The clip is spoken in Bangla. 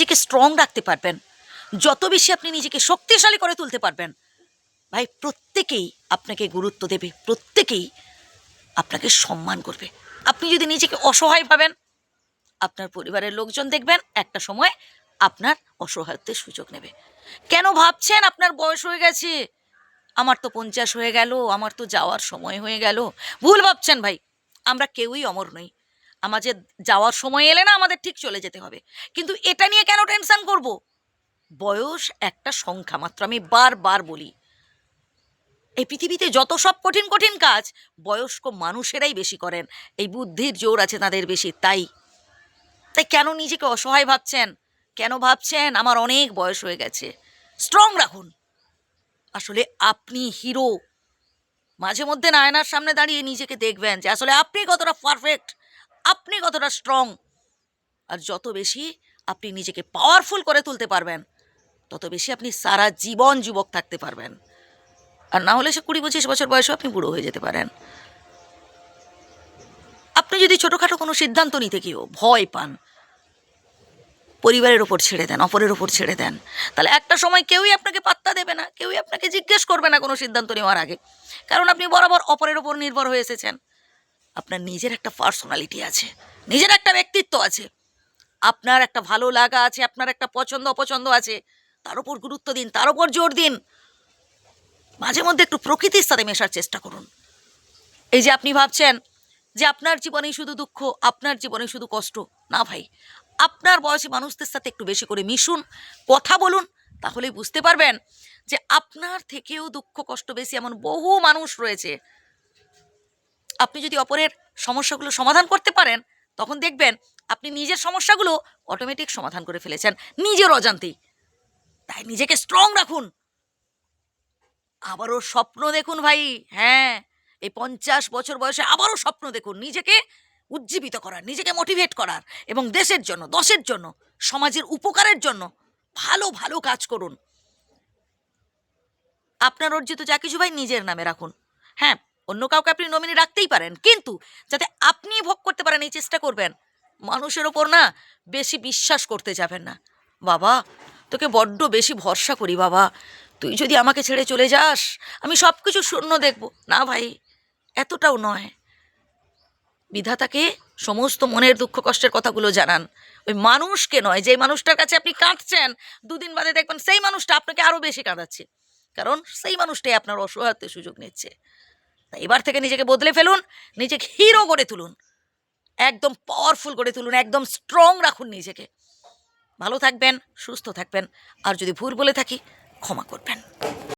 নিজেকে স্ট্রং রাখতে পারবেন। যত বেশি আপনি নিজেকে শক্তিশালী করে তুলতে পারবেন, ভাই, প্রত্যেকেই আপনাকে গুরুত্ব দেবে, প্রত্যেকেই আপনাকে সম্মান করবে। আপনি যদি নিজেকে অসহায় ভাবেন, আপনার পরিবারের লোকজন দেখবেন, একটা সময় আপনার অসহায়ত্বের সুযোগ নেবে। কেন ভাবছেন আপনার বয়স হয়ে গেছে? আমার তো পঞ্চাশ হয়ে গেল, আমার তো যাওয়ার সময় হয়ে গেল। ভুল ভাবছেন ভাই, আমরা কেউই অমর নই। আমাদের যাওয়ার সময় এলে না আমাদের ঠিক চলে যেতে হবে। কিন্তু এটা নিয়ে কেন টেনশন করব? বয়স একটা সংখ্যা, মাত্র আমি বারবার বলি। এই পৃথিবীতে যত সব কঠিন কঠিন কাজ, বয়স্ক মানুষেরাই বেশি করেন। এই বুদ্ধির জোর আছে তাদের বেশি, তাই। তাই কেন নিজেকে অসহায় ভাবছেন? কেন ভাবছেন আমার অনেক বয়স হয়ে গেছে? স্ট্রং রাখুন। আসলে আপনি হিরো মাঝে মধ্যে নায়নার সামনে দাঁড়িয়ে নিজেকে দেখবেন যে, আসলে আপনি কতটা পারফেক্ট আপনি কতটা স্ট্রং আর যত বেশি আপনি নিজেকে পাওয়ারফুল করে তুলতে পারবেন, তত বেশি আপনি সারা জীবন যুবক থাকতে পারবেন। আর না হলে সে কুড়ি পঁচিশ বছর বয়সেও আপনি বুড়ো হয়ে যেতে পারেন। আপনি যদি ছোটোখাটো কোনো সিদ্ধান্ত নিতে গিয়েও ভয় পান, পরিবারের ওপর ছেড়ে দেন, অপরের ওপর ছেড়ে দেন, তাহলে একটা সময় কেউই আপনাকে পাত্তা দেবে না, কেউই আপনাকে জিজ্ঞেস করবে না কোনো সিদ্ধান্ত নেওয়ার আগে। কারণ আপনি বরাবর অপরের ওপর নির্ভর হয়ে এসেছেন। আপনার নিজের একটা পার্সোনালিটি আছে, নিজের একটা ব্যক্তিত্ব আছে, আপনার একটা ভালো লাগা আছে, আপনার একটা পছন্দ অপছন্দ আছে, তার উপর গুরুত্ব দিন, তার উপর জোর দিন। মাঝে মধ্যে একটু প্রকৃতির সাথে মেশার চেষ্টা করুন। এই যে আপনি ভাবছেন যে আপনার জীবনেই শুধু দুঃখ, আপনার জীবনে শুধু কষ্ট, না ভাই, আপনার বয়সী মানুষদের সাথে একটু বেশি করে মিশুন, কথা বলুন, তাহলেই বুঝতে পারবেন যে আপনার থেকেও দুঃখ, কষ্ট বেশি এমন বহু মানুষ রয়েছে আপনি যদি অপরের সমস্যাগুলো সমাধান করতে পারেন, তখন দেখবেন আপনি নিজের সমস্যাগুলো অটোমেটিক সমাধান করে ফেলেছেন। নিজের অজান্তেই তাই নিজেকে স্ট্রং রাখুন। আবারও স্বপ্ন দেখুন ভাই। হ্যাঁ এই পঞ্চাশ বছর বয়সে আবারও স্বপ্ন দেখুন। নিজেকে উজ্জীবিত করার, নিজেকে মোটিভেট করার এবং দেশের জন্য, দশের জন্য, সমাজের উপকারের জন্য ভালো ভালো কাজ করুন। আপনার অর্জিত যা কিছু ভাই নিজের নামে রাখুন। হ্যাঁ অন্য কাউকে আপনি নমিনি রাখতেই পারেন। কিন্তু যাতে আপনি ভোগ করতে পারেন, এই চেষ্টা করবেন, মানুষের ওপর না বেশি বিশ্বাস করতে যাবেন না। বাবা, তোকে বড্ড বেশি ভরসা করি বাবা। তুই যদি আমাকে ছেড়ে চলে যাস, আমি সব কিছু শূন্য দেখব। না ভাই, এতটাও নয়। বিধাতাকে সমস্ত মনের দুঃখ কষ্টের কথাগুলো জানান। ওই মানুষকে নয় যে মানুষটার কাছে আপনি কাঁদছেন, দুদিন বাদে দেখবেন সেই মানুষটা আপনাকে আরও বেশি কাঁদাচ্ছে। কারণ সেই মানুষটাই আপনার অসহায়ত্বের সুযোগ নিচ্ছে। এবার থেকে নিজেকে বদলে ফেলুন, নিজেকে হিরো করে তুলুন। একদম পাওয়ারফুল করে তুলুন, একদম স্ট্রং রাখুন নিজেকে। ভালো থাকবেন, সুস্থ থাকবেন, আর যদি ভুল বলে থাকি, ক্ষমা করবেন।